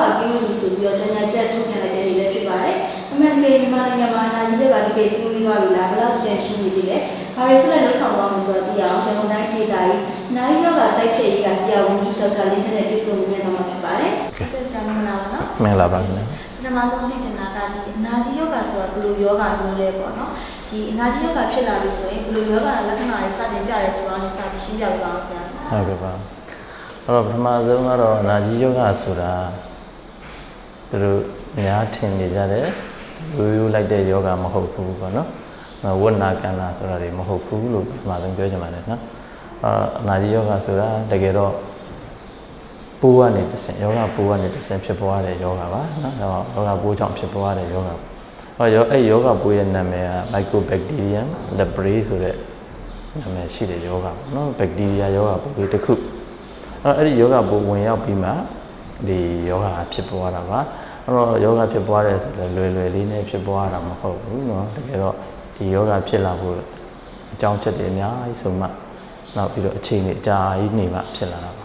ယောဂကင်းလို့ဆိုပြီးတော့တညာချက်ထုတ်ပြန်လိုက်တဲ့တွေလည်းဖြစ်ပါတယ်အမှန်တကယ်မြန်မာနိုင်ငံမှာနာကြီးတွေကတကယ်ကင်းပြီးသွားပြီလားဘယ်လောက်ကျန်ရှိနေသေးလဲဘာတွေဆက်လက်လုပ်ဆောင်သွားမလဲဆိုတော့သိရအောင်ကျွန်တော်နိုင်ဒေတာကြီးနိုင်ယောဂတိုက်ဖြည့်ရေးကဆရာဝန်ကြီးဒေါက်တာလင်းထက်နဲ့တွေ့ဆုံမှုနဲ့တော့မှာဖြစ်ပါတယ်ဟုတ်ဆရာမင်္ဂလာပါနော်မင်္ဂလာပါခင်ဗျာပထမဆုံးသိချင်တာကဒီအနာကြီးယောဂဆိုတာဘယ်လိုယောဂမျိုးလဲပေါ့နော်ဒီအနာကြီးယောဂဖြစ်လာပြီဆိုရင်ဘယ်လိုယောဂလက္ခဏာတွေစတင်ပြရဲဆိုတော့လည်းစပြီးရှင်းပြပေးပါအောင်ဆရာဟုတ်ကဲ့ပါအဲ့တော့ပထမဆုံးကတော့အနာကြီးယောဂဆိုတာ သူတို့များထင်နေကြတယ်ရိုးရိုးလိုက်တဲ့ယောဂမဟုတ်ဘူးပေါ့နော်ဝဏ္ဏကန္နာဆိုတာတွေမဟုတ်ဘူးလို့ပထမဆုံးပြောချင်ပါတယ်နော်အာအနာကြီးယောဂဆိုတာတကယ်တော့ပူကနေတစ်ဆင့်ယောဂပူကနေတစ်ဆင့်ဖြစ်ပွားတဲ့ယောဂပါနော်ယောဂပူကြောင့်ဖြစ်ပွားတဲ့ယောဂဟောယောအဲ့ယောဂပူရဲ့နာမည်က Mycobacterium leprae ဆိုတဲ့နာမည်ရှိတဲ့ယောဂပေါ့နော်ဘက်တီးရီးယားယောဂပူလေးတစ်ခုအဲ့အဲ့ဒီယောဂပူဝင်ရောက်ပြီးမှဒီယောဂဖြစ်ပွားတာပါ အဲ့တော့ယောဂဖြစ်ပွားတယ်ဆိုတော့လွယ်လွယ်လေးနဲ့ဖြစ်ပွားတာမဟုတ်ဘူးเนาะတကယ်တော့ဒီယောဂဖြစ်လာဖို့အကြောင်းချက်တွေအများကြီးဆုံးမှနောက်ပြီးတော့အချိန်တွေအကြာကြီးနေမှဖြစ်လာတာပါ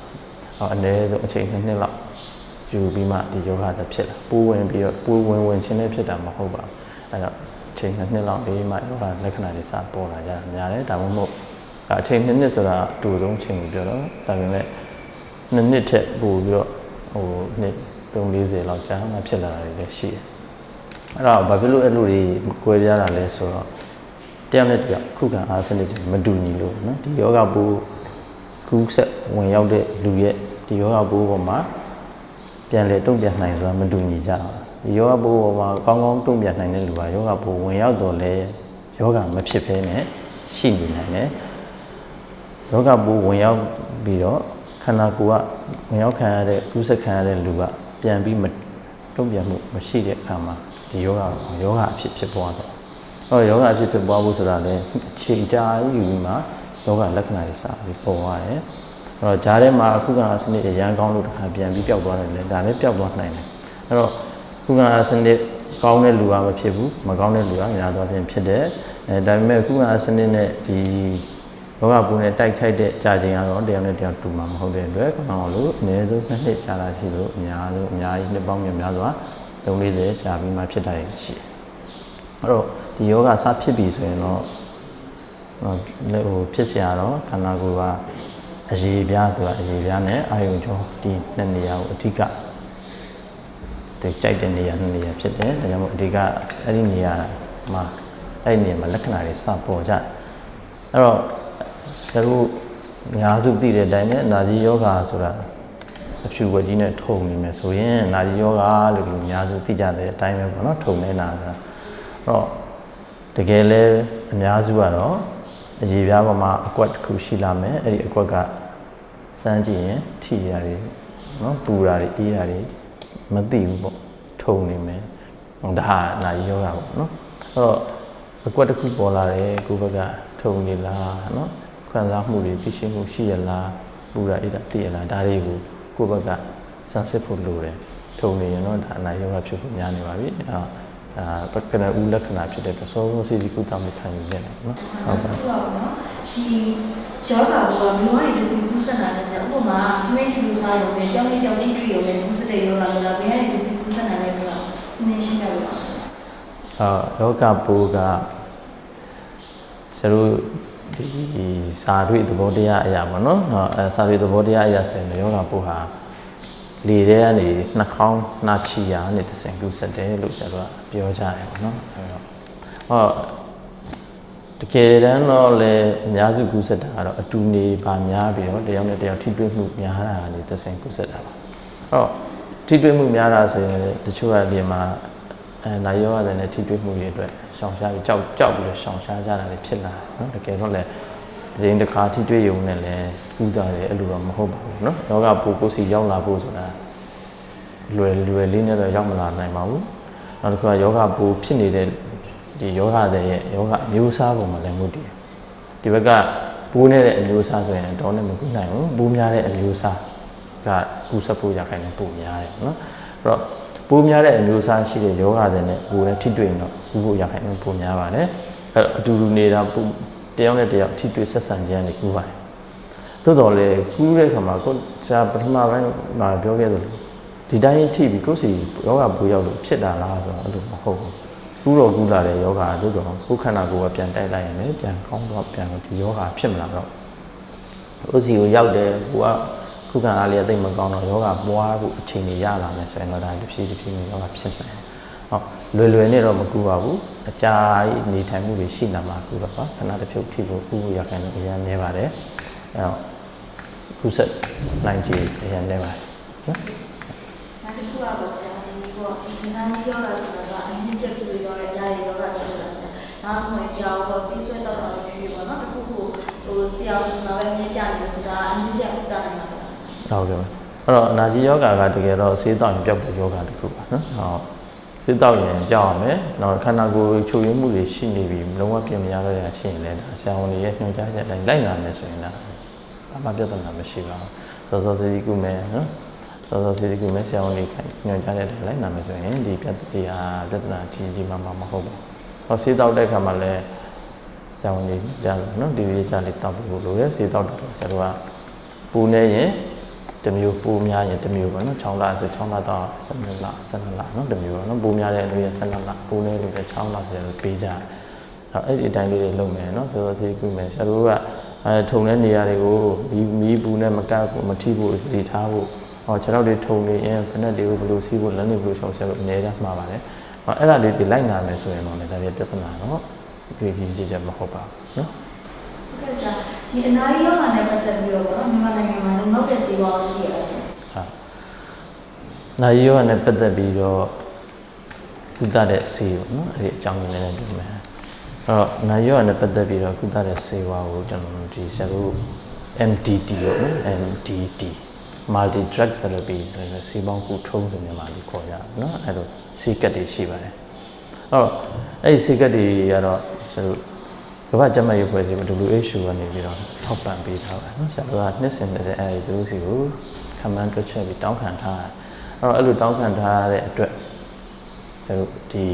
အော်အနည်းဆုံးအချိန်နှစ်နှစ်လောက်ယူပြီးမှဒီယောဂจะဖြစ်လာပူဝင်ပြီးတော့ပူဝင်ဝင်ချင်းနဲ့ဖြစ်တာမဟုတ်ပါဘူးအဲ့တော့အချိန်နှစ်နှစ်လောက်ပြီးမှယောဂလက္ခဏာတွေစပေါ်လာကြတာများတယ်ဒါမှမဟုတ်အချိန်နှစ်နှစ်ဆိုတာအတူဆုံးချိန်ကိုပြောတော့ဒါပေမဲ့နှစ်နှစ်ထက်ပိုပြီးတော့ဟိုနှစ် 340လောက်ကြာမှဖြစ်လာတာတွေလည်းရှိတယ်အဲ့တော့ဘာဖြစ်လို့အဲ့လိုတွေကွဲပြားတာလဲဆိုတော့တယောက်နဲ့တယောက်ခုခံအားစနစ်တွေမတူညီလို့နော်ဒီယောဂဘူကူးဆက်ဝင်ရောက်တဲ့လူရဲ့ဒီယောဂဘူပေါ်မှာပြန်လေတုံ့ပြန်နိုင်ဆိုတာမတူညီကြဘူးဒီယောဂဘူပေါ်မှာကောင်းကောင်းတုံ့ပြန်နိုင်တဲ့လူကယောဂဘူဝင်ရောက်တော့လဲယောဂမဖြစ်ဘဲနဲ့ရှိနေနိုင်တယ်ယောဂဘူဝင်ရောက်ပြီးတော့ခန္ဓာကိုယ်ကဝင်ရောက်ခံရတဲ့ကူးဆက်ခံရတဲ့လူက ပြန်ပြီးမတုံ့ပြန်မှုမရှိတဲ့အခါမှာဒီယောဂယောဂအဖြစ်ဖြစ်ပွားတော့ဟောယောဂအဖြစ်ဖြစ်ပွားဖို့ဆိုတာလည်းအချိန်ကြာယူပြီးမှယောဂလက္ခဏာတွေစပြီးပေါ်သွားတယ်အဲ့တော့ဂျားထဲမှာအခုကစနစ်ရန်ကောင်းလို့တစ်ခါပြန်ပြီးပျောက်သွားတယ်လေဒါလည်းပျောက်သွားနိုင်တယ်အဲ့တော့ခုကစနစ်ကောင်းတဲ့လူကမဖြစ်ဘူးမကောင်းတဲ့လူကများသောအားဖြင့်ဖြစ်တယ်အဲဒါပေမဲ့ခုကစနစ်နဲ့ဒီ ယောဂပူနဲ့တိုက်ခိုက်တဲ့ကြာချိန်ကတော့တရားနဲ့တရားတူမှာမဟုတ်တဲ့အတွက်ခေါင်းအောင်လို့အနည်းဆုံးနှစ်နှစ်ကြာလာရှိလို့အများဆုံးအများကြီးနှစ်ပေါင်းများများစွာ340ကြာပြီးမှဖြစ်တာရှိတယ်အဲ့တော့ဒီယောဂစဖြစ်ပြီဆိုရင်တော့ဟိုဖြစ်เสียတော့ခန္ဓာကိုယ်ကအရေးပြားသူကအရေးပြားနဲ့အာယုံကြောဒီနှစ်နေရာကိုအဓိကသူကြိုက်တဲ့နေရာနှစ်နေရာဖြစ်တယ်ဒါကြောင့်မို့အဓိကအဲ့ဒီနေရာမှာအဲ့ဒီနေရာမှာလက္ခဏာတွေစပေါ်ကြအဲ့တော့ ဆရာတို့အများစုသိတဲ့အတိုင်းနဲ့နာကြီးယောဂဆိုတာအဖြူဝက်ကြီးနဲ့ထုံနေမယ်ဆိုရင်နာကြီးယောဂလို့လူအများစုသိကြတဲ့အတိုင်းပဲပေါ့နော်ထုံနေတာဆိုတာအဲ့တော့တကယ်လဲအများစုကတော့အရေပြားပေါ်မှာအကွက်တစ်ခုရှိလာမယ်အဲ့ဒီအကွက်ကစမ်းကြည့်ရင်ထိရတယ်နော်ပူတာတွေအေးတာတွေမသိဘူးပေါ့ထုံနေမယ်ဒါဟာနာရီယောဂပေါ့နော်အဲ့တော့အကွက်တစ်ခုပေါ်လာတယ်ကိုယ့်ဘက်ကထုံနေလားနော် ခံစားမှုတွေသိရှိမှုရှိရလားပူတာအေးတာသိရလားဒါတွေကိုကိုယ့်ဘက်ကစမ်းစစ်ဖို့လိုတယ်ထုံနေရင်တော့ဒါအနာယောဂဖြစ်ဖို့များနေပါပြီအဲ့တော့အာပကနဦးလက္ခဏာဖြစ်တဲ့ပစောစောစီစီကုသမှုခံယူနေတယ်နော်ဟုတ်ပါဟုတ်ပါဘူးနော်ဒီယောဂဘူကမျိုးရည်တစ်စီကူးစက်တာလည်းဆိုဥပမာခရစ်တူစားရုံနဲ့ကြောင်းလေးကြောင်းထိတွေ့ရုံနဲ့ကူးစက်တဲ့ယောဂမျိုးလားဘယ်ရည်တစ်စီကူးစက်တာလဲဆိုတော့နည်းရှင်းပြပါဦးဆိုအာယောဂပိုးကဆရာတို့ ဒီစာတွေ့သဘောတရားအရာပေါ့နော်အဲစာတွေ့သဘောတရားအရာဆိုရင်ယောဂပိုးဟာလေထဲကနေနှာခေါင်းနှာချီရာနဲ့တဆင်ကူးဆက်တယ်လို့ဆရာတို့ကပြောကြတယ်ပေါ့နော်အဲတော့ဟောတကယ်တမ်းတော့လေအများစုကူးဆက်တာကတော့အတူနေပါများပြီးတော့တယောက်နဲ့တယောက်ထိတွေ့မှုများတာကနေတဆင်ကူးဆက်တာပါအဲ့တော့ထိတွေ့မှုများတာဆိုရင်တချို့ကဒီမှာအဲနိုင်ရောရတယ်နဲ့ထိတွေ့မှုတွေအတွက် ရှောင်ရှားပြီးကြောက်ကြောက်ပြီးတော့ရှောင်ရှားကြတာလည်းဖြစ်လာတယ်နော်တကယ်တော့လည်းဒီချိန်တစ်ခါထိတွေ့ရုံနဲ့လည်းကူးတာတယ်အဲ့လိုတော့မဟုတ်ပါဘူးနော်ယောဂပူကိုစီရောက်လာဖို့ဆိုတာလွယ်လွယ်လေးနဲ့တော့ရောက်မလာနိုင်ပါဘူးနောက်တစ်ခုကယောဂပူဖြစ်နေတဲ့ဒီယောဂတဲ့ရဲ့ယောဂအမျိုးအစားပုံမှာလည်းမဟုတ်တည်ဒီဘက်ကပူနေတဲ့အမျိုးအစားဆိုရင်တော့နဲ့မကူးနိုင်ဘူးပူများတဲ့အမျိုးအစားကကူးဆက်ဖို့ရခိုင်နေပုံများတယ်နော်အဲ့တော့ ပိုးများတဲ့အမျိုးအစားရှိတဲ့ယောဂတဲ့နဲ့ကိုယ်နဲ့ထိတွေ့ရင်တော့ကူးဖို့ရခိုင်နေပုံများပါတယ်အဲ့တော့အတူတူနေတာပို့တယောက်နဲ့တယောက်ထိတွေ့ဆက်ဆံခြင်းနဲ့ကူးပါတယ်သို့တော်လည်းကူးတဲ့ခါမှာကိုယ်ဇာပထမပိုင်းမှာပြောခဲ့သလိုဒီတိုင်းထိပြီးကိုယ်စီယောဂဘူရောက်လို့ဖြစ်တာလားဆိုတော့အဲ့လိုမဟုတ်ဘူးကူတော့ကူလာတဲ့ယောဂတို့တော့ကိုယ်ခန္ဓာကိုယ်ကပြန်တိုက်လိုက်ရင်လည်းပြန်ကောင်းတော့ပြန်ဒီယောဂဖြစ်မလာတော့ကိုယ်စီကိုရောက်တယ်ကိုက ခုခံအားလေးအသိမကောင်းတော့ယောဂပွားဖို့အချိန်ကြီးရလာမယ်ဆိုရင်တော့ဒါတစ်ဖြည်းတစ်ဖြည်းယောဂဖြစ်မယ်ဟုတ်လွယ်လွယ်နဲ့တော့မကူပါဘူးအကြာကြီးနေထိုင်မှုတွေရှိလာမှာကူတော့ပါခဏတစ်ဖြုတ်ထိဖို့ကူရခိုင်လို့အရင်နေပါတယ်အဲတော့ခုဆက်နိုင်ကြည့်အရင်နေပါတယ်နော်နောက်တစ်ခုကတော့ဆရာဒီကောဒီနာနီယောဂဆိုတာကအမြင့်တက်ပြီးတော့ရရယောဂတက်လာဆရာနောက်မှကြောက်တော့ဆီးဆွဲတော့တော့ပြီးပေါ့နော်တစ်ခုခုဟိုဆရာကကျွန်တော်ပဲမြင်ပြနေလို့ဆိုတာအမြင့်တက်ဥဒ္ဒါနေမှာပါဆရာ ဟုတ်ကဲ့ပါအဲ့တော့အနာကြီးယောဂကတကယ်တော့ဆေးတောက်ရင်ပျောက်တဲ့ယောဂတစ်ခုပါနော်ဟုတ်ဆေးတောက်ရင်ပျောက်ရမယ်နောက်ခန္ဓာကိုယ်ချုပ်ရင်းမှုတွေရှိနေပြီလုံးဝပြင်မရတော့ရရှိရင်လည်းဒါဆရာဝန်တွေရဲ့ညွှန်ကြားချက်အတိုင်းလိုက်နာမယ်ဆိုရင်ဒါဘာမှပြဿနာမရှိပါဘူးစောစောစီးစီးကုမယ်နော်စောစောစီးစီးကုမယ်ဆရာဝန်တွေညွှန်ကြားတဲ့အတိုင်းလိုက်နာမယ်ဆိုရင်ဒီပြဿနာပြဿနာကြီးကြီးမားမားမဟုတ်ဘူးဟောဆေးတောက်တဲ့အခါမှာလည်းဆရာဝန်တွေကြားလို့နော်ဒီရေးကြားလေးတောက်ဖို့လိုရဲဆေးတောက်တယ်ဆရာတို့ကပူနေရင် တစ်မျိုးပူများရင်တစ်မျိုးပေါ့နော်6လဆို6လတော့12လ12လနော်တစ်မျိုးပေါ့နော်ပူများတဲ့လူရဲ့12လပူနေလူရဲ့6လဆိုတော့ပေးကြတယ်အဲ့အဲ့ဒီအတိုင်းလေးတွေလုပ်မယ်နော်ဆိုတော့စီကုမယ်ဆရာတို့ကအဲထုံတဲ့နေရာတွေကိုမီးမီးပူနဲ့မကပ်ဘူးမထိဘူးစီထားဖို့ဟောခြေထောက်တွေထုံနေရင်ဖက်နဲ့တွေကိုဘယ်လိုစီးဖို့လက်နေဘယ်လိုရှောင်ဆရာတို့အများကြီးမှားပါတယ်ဟောအဲ့ဒါလေးတွေလိုက်နာမယ်ဆိုရင်တော့လည်းဒါပြပြဿနာတော့ဒီကြီးကြီးချက်မဟုတ်ပါဘူးနော်ဟုတ်ကဲ့ဆရာ ဒီအနာယောဂနဲ့ပတ်သက်ပြီးတော့ပေါ့နော်မြန်မာနိုင်ငံမှာလုံလောက်တဲ့စီးပွားရှိရဆရာဟာနာရီယောဂနဲ့ပတ်သက်ပြီးတော့ကုသတဲ့ဆေးပေါ့နော်အဲ့ဒီအကြောင်းလေးလည်းပြောမယ်အဲ့တော့နာရီယောဂနဲ့ပတ်သက်ပြီးတော့ကုသတဲ့ဆေးဝါးကိုကျွန်တော်တို့ဒီဆရာတို့ MDT ပေါ့နော် MDT multi drug therapy ဆိုတဲ့ဆေးပေါင်းခုထုံးဆိုမြန်မာလိုခေါ်ကြတယ်နော်အဲ့လိုဆေးကတ်တွေရှိပါတယ်အဲ့တော့အဲ့ဒီဆေးကတ်တွေကတော့ဆရာတို့ ကမ္ဘာ့ကျန်းမာရေးဖွဲ့စည်းမှု WHO ကနေပြီးတော့ထောက်ပံ့ပေးထားပါတယ်နော်ဆရာတို့ကနှစ်စဉ်နှစ်စဉ်အဲ့ဒီသူတို့စီကိုခံမှန်းတွက်ချက်ပြီးတောင်းခံထားတယ်အဲ့တော့အဲ့လိုတောင်းခံထားတဲ့အတွက်ကျွန်တော်တို့ဒီ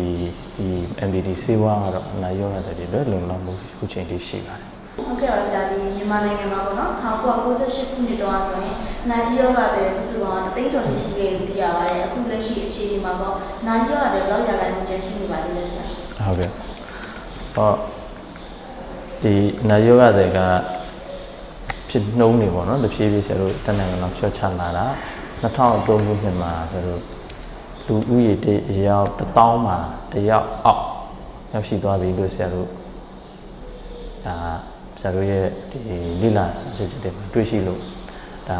ဒီ MDT ဆေးဝါးကတော့အနာရောဂါတွေအတွက်လုံလောက်မှုခုချိန်ထိရှိပါတယ်ဟုတ်ကဲ့ပါဆရာဒီမြန်မာနိုင်ငံမှာပေါ့နော်1998ခုနှစ်တုန်းကဆိုရင်နာကြီးယောဂတဲ့စုစုပေါင်းတသိန်းကျော်ရှိခဲ့လို့သိရပါတယ်အခုလက်ရှိအခြေအနေမှာပေါ့နာကြီးယောဂတဲ့ဘယ်လောက်ရာခိုင်နှုန်းကျန်ရှိနေပါသေးလဲဆရာဟုတ်ကဲ့ဟော ဒီနာယောဂတွေကဖြစ်နှုံးနေပေါ့နော်တဖြည်းဖြည်းဆရာတို့တနင်္ဂနွေလောက်ချော့ချလာတာ2003ခုနှစ်မှာဆရာတို့လူဦးရေတယောက်1000မှာတယောက်အောက်ရောက်ရှိသွားပြီလို့ဆရာတို့ဒါဆရာတို့ရဲ့ဒီလိလာစစ်စစ်တွေမှာတွေ့ရှိလို့ဒါ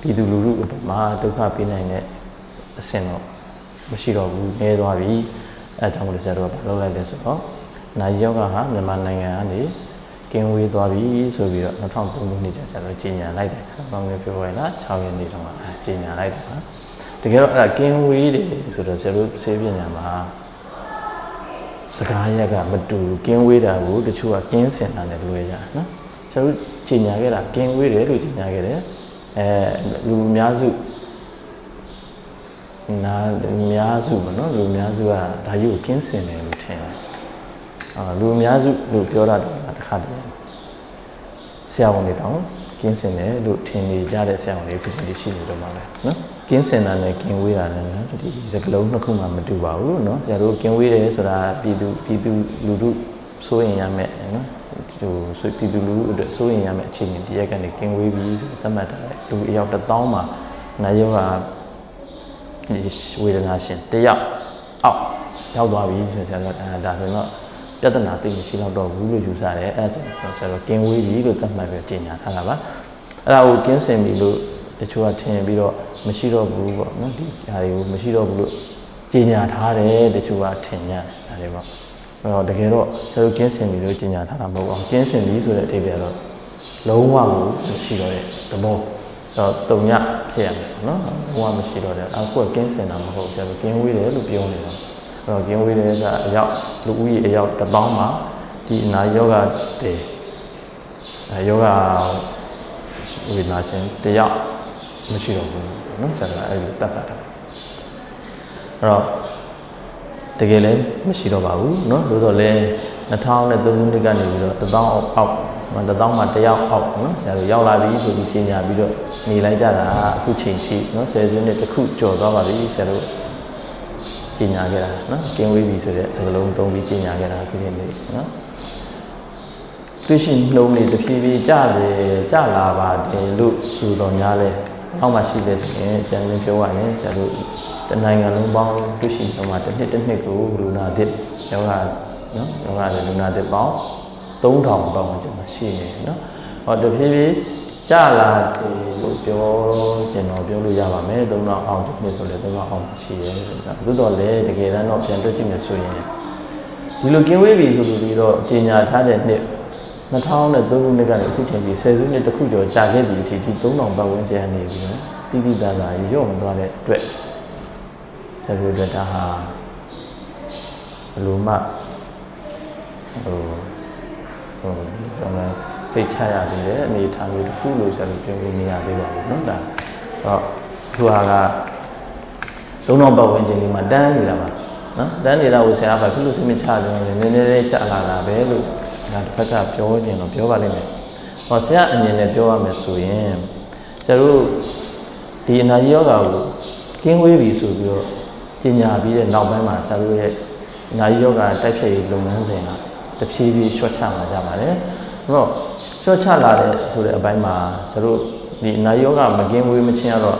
ပြည်သူလူထုအပေါ်မှာဒုက္ခပေးနိုင်တဲ့အဆင့်တော့မရှိတော့ဘူးနည်းသွားပြီအဲအကြောင့်မလို့ဆရာတို့ကလုပ်လိုက်လဲဆိုတော့ နိုင်ယောဂဟာမြန်မာနိုင်ငံကနေကင်းဝေးသွားပြီဆိုပြီးတော့2003ခုနှစ်ကျဆရာတို့ကြီးညာလိုက်တယ်။ဘောင်းငယ်ပြောရလား6ရက်နေ့တုန်းကကြီးညာလိုက်တာ။တကယ်တော့အဲ့ဒါကင်းဝေးတယ်ဆိုတော့ဆရာတို့ဆေးပညာမှာစကားရက်ကမတူဘူးကင်းဝေးတာကိုတချို့ကကင်းစင်တာနဲ့လွယ်ကြနော်။ဆရာတို့ကြီးညာခဲ့တာကင်းဝေးတယ်လို့ကြီးညာခဲ့တယ်။အဲလူအများစုနာအများစုပေါ့နော်လူအများစုကဒါကြီးကိုကင်းစင်တယ်လို့ထင်တယ် အာလူအများစုလို့ပြောတာတော့တစ်ခါတည်းဆရာဝန်တွေတောင်ကင်းစင်တယ်လို့ထင်နေကြတဲ့ဆရာဝန်တွေဖြစ်နေရှိနေတော့မှာပဲနော်ကင်းစင်တာနဲ့ကင်းဝေးတာနဲ့နော်ဒီစကလုံးနှစ်ခုမှမတူပါဘူးနော်ဆရာတို့ကင်းဝေးတယ်ဆိုတာပြည်သူပြည်သူလူထုစိုးရင်ရမယ်နော်ဟိုဆိုပြည်သူလူထုအတွက်စိုးရင်ရမယ်အခြေအနေတရက်ကနေကင်းဝေးပြီးဆိုသတ်မှတ်ထားတယ်လူအယောက်တစ်သောင်းမှာနာယောဂဒီဝေဒနာရှင်တယောက်အောက်ရောက်သွားပြီဆိုဆရာတို့အဲဒါဆိုတော့ ပြဿနာသိမရှိတော့တော့ဘူးလို့ယူဆတယ်အဲဆိုတော့ဆရာတို့ကင်းဝေးပြီလို့သတ်မှတ်ပြီးကြီးညာထားတာပါအဲ့ဒါကိုကင်းစင်ပြီလို့တချို့ကထင်ပြီးတော့မရှိတော့ဘူးပေါ့နော်ဒီဟာတွေကိုမရှိတော့ဘူးလို့ကြီးညာထားတယ်တချို့ကထင်ကြတယ်ဒါတွေပေါ့အဲ့တော့တကယ်တော့ဆရာတို့ကင်းစင်ပြီလို့ကြီးညာထားတာမဟုတ်အောင်ကင်းစင်ပြီဆိုတဲ့အဓိပ္ပာယ်တော့လုံးဝကိုမရှိတော့တဲ့သဘောတော့တုံညဖြစ်ရမယ်ပေါ့နော်လုံးဝမရှိတော့တဲ့အခုကကင်းစင်တာမဟုတ်ဆရာတို့ကင်းဝေးတယ်လို့ပြောနေတာအဲ့ တော့ကင်းဝေးတယ်ကအရောက်လူဦးရေအရောက်တစ်ပေါင်းမှာဒီအနာယောဂတေအဲယောဂဝိနာရှင်တယောက်မရှိတော့ဘူးเนาะဆက်လာအဲ့လိုတတ်တာအဲ့တော့တကယ်လည်းမရှိတော့ပါဘူးเนาะလို့တော့လဲ2003ခုနှစ်ကနေပြီးတော့1000အောက် မတစ်သောင်းမှတစ်ယောက်အောက်နော်ဆရာတို့ရောက်လာပြီဆိုပြီးကြီးညာပြီးတော့နေလိုက်ကြတာအခုချိန်ထိနော်ဆယ်စုနှစ်တစ်ခုကျော်သွားပါပြီဆရာတို့ ကြီးညာခဲ့တာနော်ကင်းဝေးပြီဆိုတဲ့စကားလုံးသုံးပြီးကြီးညာခဲ့တာအခုချိန်လေးနော်တွေ့ရှိနှုံးလေးတစ်ဖြည်းဖြည်းကြတယ်ကြလာပါတယ်လို့ဆိုတော်များလဲအောက်မှာရှိတယ်ဆိုရင်ကျန်နေပြောရရင်ဆရာတို့တနိုင်ငံလုံးပေါင်းတွေ့ရှိနှုံးမှာတစ်နှစ်တစ်နှစ်ကိုလူနာသစ်ယောဂနော်ယောဂလည်းလူနာသစ်ပေါင်း3000ပတ်ဝန်းကျင်မှာရှိနေတယ်နော်ဟောတဖြည်းဖြည်း ကြလာတယ်လို့ပြောရှင်တော့ပြောလို့ရပါမယ်3000အောင်တစ်နှစ်ဆိုလည်း3000အောင်ရှိတယ်သို့တော်လည်းတကယ်တမ်းတော့ပြန်တွက်ကြည့်မယ်ဆိုရင်ဒီလိုကင်းဝေးပြီဆိုလို့ပြီးတော့ကြီးညာထားတဲ့နှစ်2003ခုနှစ်ကနေအခုချိန်ကြီး10စုနှစ်တစ်ခုကျော်ကြာခဲ့သည်အထိဒီ3000ပတ်ဝန်းကျင်နေပြီနော်တိတိတသာရော့မသွားတဲ့အတွက်ဒါတို့အတွက်ဒါဟာဘယ်လိုမှဟိုဟိုကျွန်တော် စိတ်ချရသေးတယ်အနေထားမျိုးတစ်ခုလို့ဆိုလို့ပြောလို့မရသေးပါဘူးเนาะဒါတော့သူဟာကသုံးတော့ပတ်ဝန်းကျင်လေးမှာတန်းနေတာပါနော်တန်းနေတာကိုဆရာကခုလို့စိတ်မချကြဘူးနည်းနည်းလေးကြာလာတာပဲလို့ဒါတစ်ဖက်ကပြောခြင်းတော့ပြောပါလိမ့်မယ်ဟောဆရာအမြင်နဲ့ပြောရမယ်ဆိုရင်ဆရာတို့ဒီအနာကြီးယောဂါကိုကင်းဝေးပြီဆိုပြီးတော့ကျင်ညာပြီးတဲ့နောက်ပိုင်းမှာဆရာတို့ရဲ့အနာကြီးယောဂါတိုက်ဖြတ်ရေးလုပ်ငန်းစဉ်ကတဖြည်းဖြည်းရှော့ချလာကြပါတယ်အဲ့တော့ ရှော့ချလာတဲ့ဆိုတဲ့အပိုင်းမှာဆရာတို့ဒီအနာကြီးယောဂါမကင်းဝေးမချင်းရတော့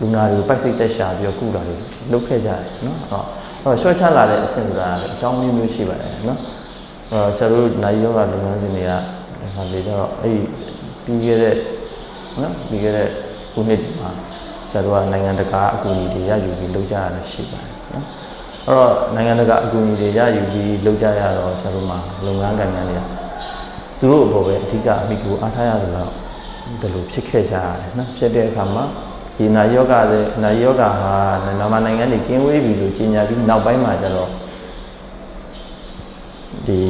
လူနာတွေကိုပိုက်စိတ်တက်ရှာပြီးတော့ကုတာတွေလုပ်ခဲ့ကြတယ်နော်အဲ့တော့အဲ့တော့ရှော့ချလာတဲ့အဆင့်ဆိုတာလည်းအကြောင်းမျိုးမျိုးရှိပါတယ်နော်အဲ့တော့ဆရာတို့နိုင်ယောဂလုပ်ငန်းစဉ်တွေကဒါလေတော့အဲ့ဒီပြီးခဲ့တဲ့နော်ပြီးခဲ့တဲ့ခုနှစ်မှာဆရာတို့ကနိုင်ငံတကာအကူအညီတွေရယူပြီးလုပ်ကြရတာရှိပါတယ်နော်အဲ့တော့နိုင်ငံတကာအကူအညီတွေရယူပြီးလုပ်ကြရတော့ဆရာတို့မှာလုပ်ငန်းကိုင်ငန်းတွေက သူတို့အပေါ်ပဲအဓိကအမိကိုအားထားရတယ်တော့ဒီလိုဖြစ်ခဲ့ကြရတယ်နော်ဖြစ်တဲ့အခါမှာဒီနာယောဂတဲ့နာယောဂဟာမြန်မာနိုင်ငံနေကင်းဝေးပြီလို့ကြီးညာပြီးနောက်ပိုင်းမှာကျတော့ဒီ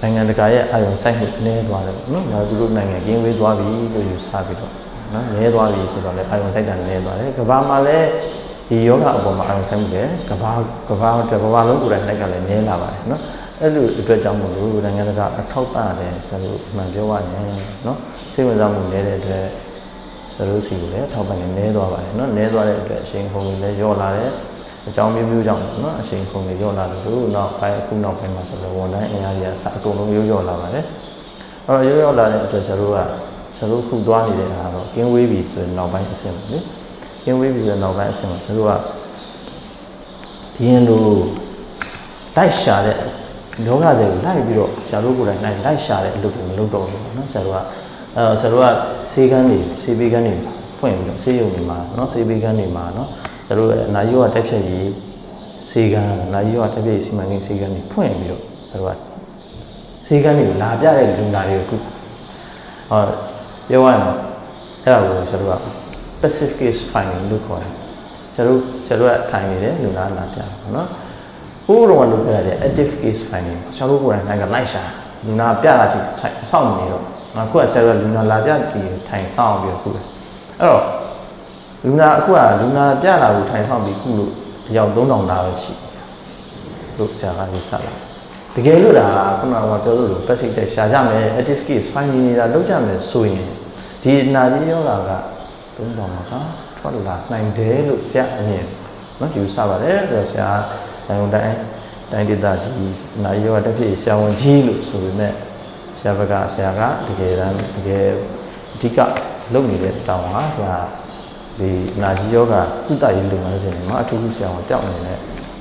နိုင်ငံတကာရဲ့အာရုံစိုက်မှုနည်းသွားတယ်ပေါ့နော်။ဒါသူတို့နိုင်ငံကင်းဝေးသွားပြီလို့ယူဆပြီးတော့နော်နည်းသွားပြီဆိုတော့လည်းအာရုံစိုက်တာနည်းသွားတယ်။ကမ္ဘာမှာလည်းဒီယောဂအပေါ်မှာအာရုံစိုက်မှုလည်းကမ္ဘာကမ္ဘာကမ္ဘာလုံးကိုယ်တိုင်လိုက်ကလည်းနည်းလာပါတယ်နော်။ အဲ့လိုအတွက်ကြောင့်မလို့နိုင်ငံတကာအထောက်ပံ့တယ်ဆိုလို့အမှန်ပြောရရင်နော်စိတ်ဝင်စားမှုနည်းတဲ့အတွက်ဆရာတို့စီကိုလည်းထောက်ပံ့နေနည်းသွားပါတယ်နော်နည်းသွားတဲ့အတွက်အချိန်ကုန်လည်းလျော့လာတယ်အကြောင်းမျိုးမျိုးကြောင့်နော်အချိန်ကုန်လည်းလျော့လာလို့နောက်ပိုင်းအခုနောက်ပိုင်းမှာဆိုတော့ဝန်ထမ်းအင်အားကြီးကစအကုန်လုံးလျော့လျော့လာပါတယ်အဲ့တော့လျော့လျော့လာတဲ့အတွက်ဆရာတို့ကဆရာတို့ခုသွားနေတဲ့အားတော့ကင်းဝေးပြီဆိုရင်နောက်ပိုင်းအဆင့်ပါလေကင်းဝေးပြီဆိုရင်နောက်ပိုင်းအဆင့်မှာဆရာတို့ကဒီရင်လိုတိုက်ရှာတဲ့ လောကတွေကိုလိုက်ပြီးတော့ဆရာတို့ကိုယ်တိုင်လိုက်လိုက်ရှာတဲ့အလုပ်တွေမလုပ်တော့ဘူးနော်ဆရာတို့ကအဲဆရာတို့ကစေကန်းတွေစေဘေးကန်းတွေဖွင့်ပြီးတော့စေယုံတွေမှာနော်စေဘေးကန်းတွေမှာနော်ဆရာတို့ရဲ့အနာရောဂါတက်ဖြတ်ရေးစေကန်းအနာရောဂါတက်ဖြတ်ရေးစီမံကိန်းစေကန်းတွေဖွင့်ပြီးတော့ဆရာတို့ကစေကန်းတွေကိုလာပြတဲ့လူနာတွေကိုဟောပြောရရင်အဲ့ဒါကိုဆရာတို့က passive case finding လို့ခေါ်တယ်ဆရာတို့ဆရာတို့ကထိုင်နေတယ်လူနာလာပြတာပေါ့နော် ဟိုးတော့လုပ်ခဲ့ရတဲ့ active case finding ဆရာတို့ကိုယ်တိုင်နိုင်ကလိုက်ရှာလူနာပြတာဒီစောင့်နေတော့ငါခုကဆရာတို့ကလူနာလာပြပြီးထိုင်ဆောင်ပြီးတော့ခုတယ်အဲ့တော့လူနာအခုကလူနာပြတာကိုထိုင်ဆောင်ပြီးခုလို့အယောက်3000သားပဲရှိတယ်လို့ဆရာကယူဆလာတကယ်လို့ဒါခုနကပြောလို့လို့ passive တက်ရှာကြမယ် active case finding နေတာလုပ်ကြမယ်ဆိုရင်ဒီနာကြီးယောဂါက3000မှာကထွက်လာနိုင်တယ်လို့ဆရာအမြင်နော်ယူဆပါတယ်ဆိုတော့ဆရာ တိုင်းတိုင်းတိုင်းဒေသကြီးနာရီရောတက်ဖြစ်ဆရာဝန်ကြီးလို့ဆိုပေမဲ့ဆရာဘက်ကဆရာကတကယ်တမ်းတကယ်အဓိကလုပ်နေတဲ့တောင်းဟာဆရာဒီနာကြီးယောဂကုသရေးလုပ်ငန်းစဉ်တွေမှာအထူးဆရာဝန်တောက်နေတဲ့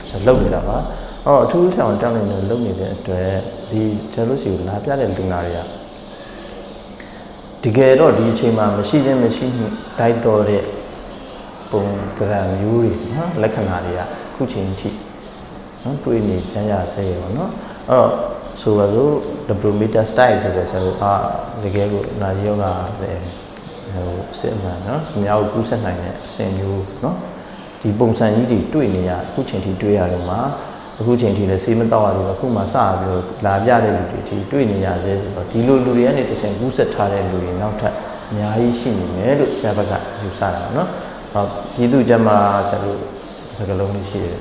ဆရာလုပ်နေတာပါအော်အထူးဆရာဝန်တောက်နေနေလုပ်နေတဲ့အတွက်ဒီကျလို့ရှိကိုလာပြတဲ့လူနာတွေကတကယ်တော့ဒီအချိန်မှာမရှိသေးမရှိတိုက်တော်တဲ့ပုံသဏ္ဍာန်မျိုးတွေနော်လက္ခဏာတွေကခုချိန်ထိ နော်တွေးနေချမ်းရဆဲရောနော်အဲ့တော့ဆိုပါစို့ W meter style ဆိုတဲ့ဆရာတို့အာတကယ်ကိုနာရီယောဂလည်းဟိုစစ်မှန်နော်အများကိုကူးဆက်နိုင်တဲ့အဆင့်မျိုးနော်ဒီပုံစံကြီးတွေတွေ့နေရအခုချိန်ထိတွေ့ရတယ်မှာအခုချိန်ထိလည်းစေးမတော့ရဘူးအခုမှစပြီးတော့လာပြတဲ့လူတွေဒီတွေ့နေရသေးဆိုတော့ဒီလိုလူတွေကနေတစ်ဆင့်ကူးဆက်ထားတဲ့လူတွေနောက်ထပ်အများကြီးရှိနေမယ်လို့ဆရာဘက်ကယူဆတာနော်ဟောပြည်သူ့ကျမ်းမာဆရာတို့စကားလုံးလေးရှိတယ်